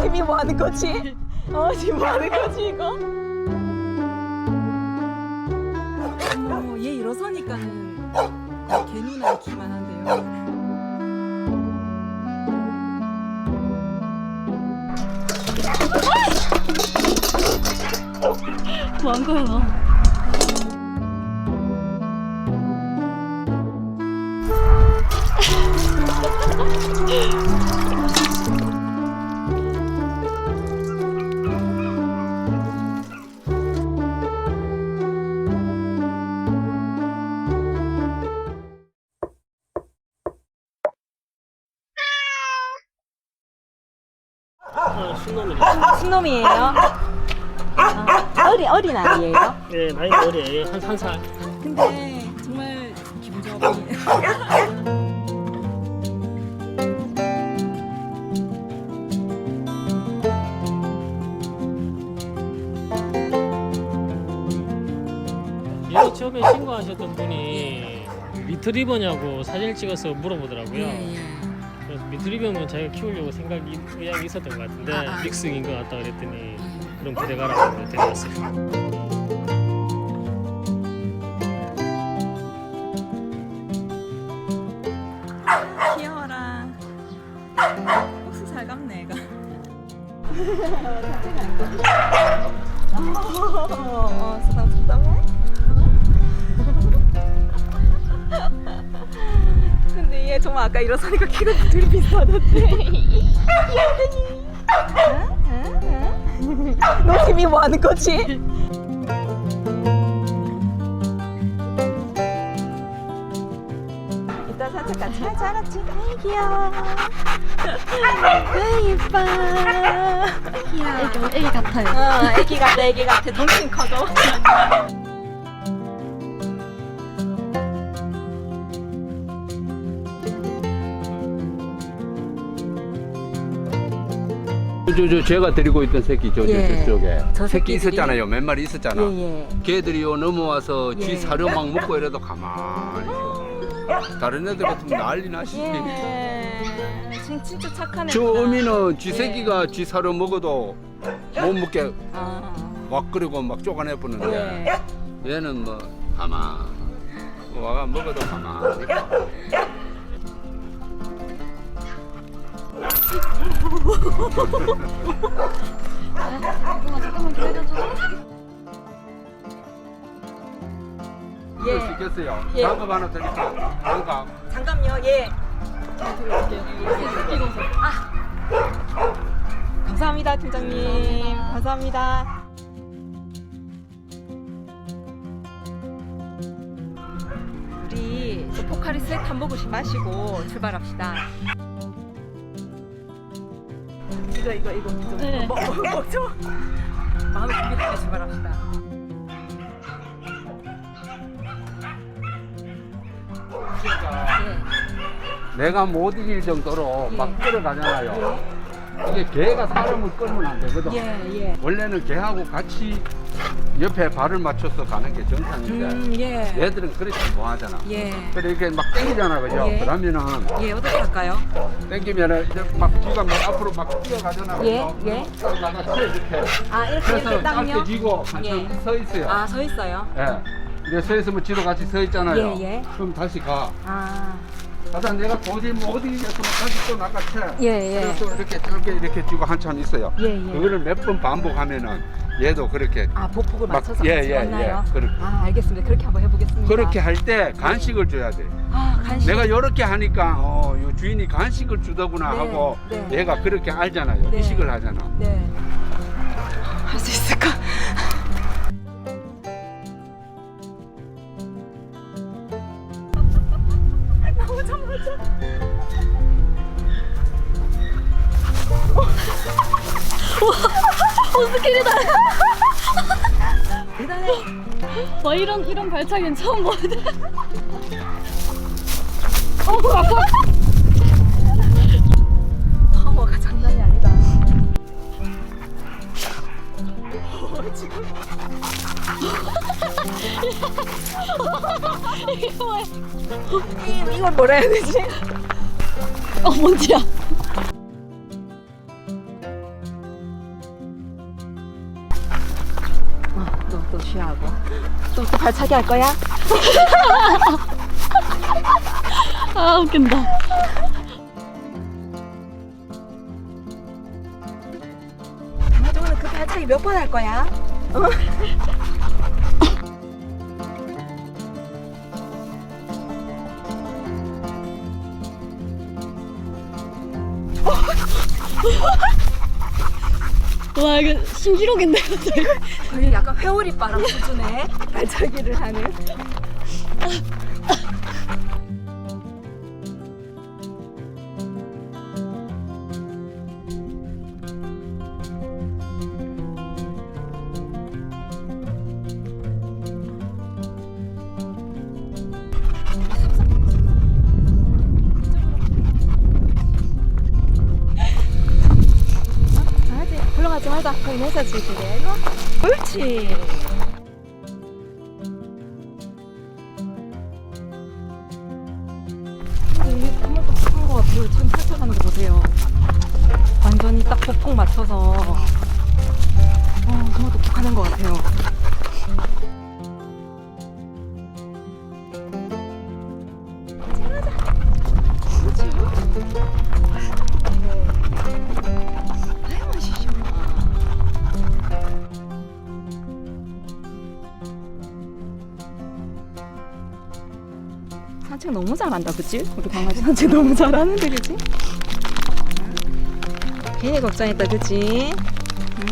너 지금 뭐 하는 거지? 어 지금 뭐 하는 거지 이거? 어, 얘 일어서니까는 개누나 기만 한데요. 뭐한 거야 놈이에요? 아, 어리 어린 아이예요? 예, 나이가 어려요. 한, 한 살. 근데 정말 기분 좋아 보이네. 얘 처음에 신고하셨던 분이 리트리버냐고 사진을 찍어서 물어보더라고요. 예, 그래서 리트리버면 자기가 키우려고 생각이 의향이 있었던 것 같은데 아, 아. 믹스인 것 같다 그랬더니 그럼 데려가라고 해서 데려갔어요. 귀여워라. 옥수 살갑네 애가. 어, 쓰담쓰담해? 근데 얘 정말 아까 일어서니까 키가 둘이 비슷하던데. 너 지금 뭐 하는 거지? 이따 산책 같이 하자. 알았지? 아이 귀여워. 아이 예뻐. 애기, 애기 같아요. 어 애기 같아 애기 같아. 덩치 커도 저, 저, 제가 데리고 있던 새끼 저, 예. 저, 저쪽에 저 새끼 새끼들이? 있었잖아요 몇 마리 있었잖아 예 예 걔들이 요 넘어와서 예. 지 사료 막 먹고 이래도 가만히 있어 다른 애들 같으면 난리 나시 예 진- 진짜 착한 애구나 저 어미는 지 예. 새끼가 지 사료 먹어도 못 먹게 아, 막 끓이고 막 쪼가내 보는데 예. 얘는 뭐 가만 와가 먹어도 가만히 있고. 잠깐만 잠깐만 기다려줘. 이거 예. 시켰어요 예. 장갑 하나 드릴까 장갑 잠깐요 예 아. 감사합니다 팀장님 감사합니다 우리 포카리 스웨트 한 모금씩 마시고 출발합시다 이거 이거 이거 좀 네. 먹, 먹, 먹죠? 준비를 해 출발합시다. 내가 못 이길 정도로 예. 막 끌어가잖아요 이게 개가 사람을 끌면 안 되거든 예 예 원래는 개하고 같이 옆에 발을 맞춰서 가는 게 정상인데 음 예 얘들은 그렇게 뭐 하잖아 예. 그래 이렇게 막 땡기잖아 그죠 예. 그러면은 예, 어떻게 할까요? 땡기면은 이제 막 뒤가 막 앞으로 막 뛰어가잖아 예, 그죠? 예. 딱 나가 이렇게 아, 이렇게, 그래서 이렇게 딱요? 짧게 쥐고 한참 예. 서 있어요 아, 서 있어요? 예. 이제 서 있으면 지도 같이 서 있잖아요 예, 예. 그럼 다시 가 아, 가다 내가 도저히 못 이기겠으면 다시 또 나가채 예, 예. 그래서 또 이렇게 짧게 이렇게 쥐고 한참 있어요 예, 예. 그거를 몇 번 반복하면은 얘도 그렇게 아, 보폭을 막- 맞춰서 예, 같이 예? 예. 그렇게. 아, 알겠습니다. 그렇게 한번 해보겠습니다. 그렇게 할 때 간식을 줘야 돼 아, 간식. 내가 이렇게 하니까 어, 요 주인이 간식을 주더구나 네, 하고 네. 얘가 그렇게 알잖아요. 네. 의식을 하잖아. 네. 할 수 있을까? 호스킬이다. 대단해. 와 이런 이런 발차기는 처음 보는데. 파워가 뭐라 해야 되지? 어 뭔지야. 어, 너또 쉬하고 좀또 발차기 할 거야? 아 웃긴다. 아마존은 그 발차기 몇 번 할 거야? 어? 와 이거 신기록인데. 거의 약간 회오리 바람 수준의 발차기를 하는. 불러가지 말자. 거기 내서 지키게. 일로 와. 옳지. 이게 정말 똑똑한 것 같아요. 지금 펼쳐가는 거 보세요. 완전히 딱 보폭 맞춰서 어, 정말 똑똑하는 것 같아요. 산책 너무 잘한다, 그치? 우리 강아지 산책 너무 잘하는데, 그치? 괜히 걱정했다, 그치? 응?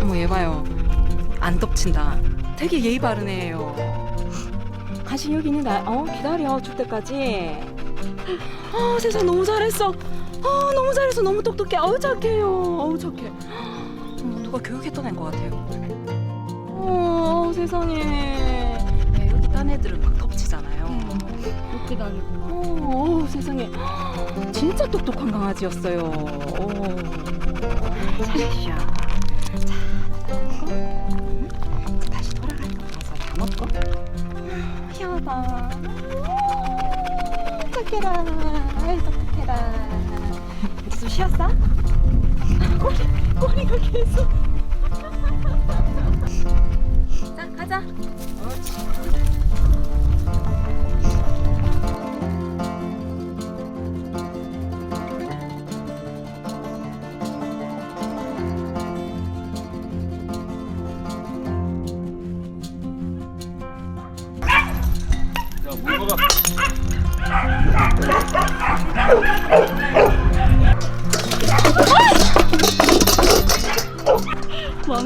어머, 얘 봐요. 안 덮친다. 되게 예의 바른 애예요. 간식 여기 있는데, 어, 기다려, 줄 때까지. 아, 세상 너무 잘했어. 아, 너무 잘했어. 너무 똑똑해. 어우, 착해요. 어우, 착해. 어, 누가 교육했던 애인 것 같아요. 어, 세상에. 네, 여기 딴 애들은 막 덮치잖아요. 웃기 다니고. 어, 어, 세상에. 진짜 똑똑한 강아지였어요. 어. 잘했어. 자, 먹고. 응? 이제 다시 돌아갈 거 가서 다 먹고. 아, 희한하다. 음, 착해라. 아이, 똑똑해라. 이제 좀 쉬었어? 계속. 자, 가자. 야, 물 먹어.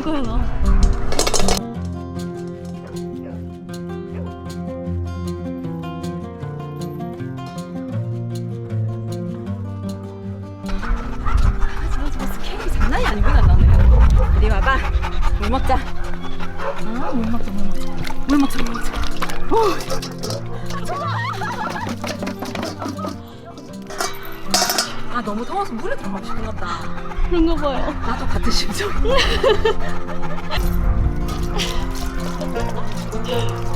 거야 나. 맞아 맞아 스케일이 장난이 아니구나 나는 이리 와봐 물 먹자 아물 먹자 물 먹자 물 먹자 물 먹자 어. 너무 더워서 물에 들어가고 싶은 것 같다. 그런가 봐요. 나도 같은 심정.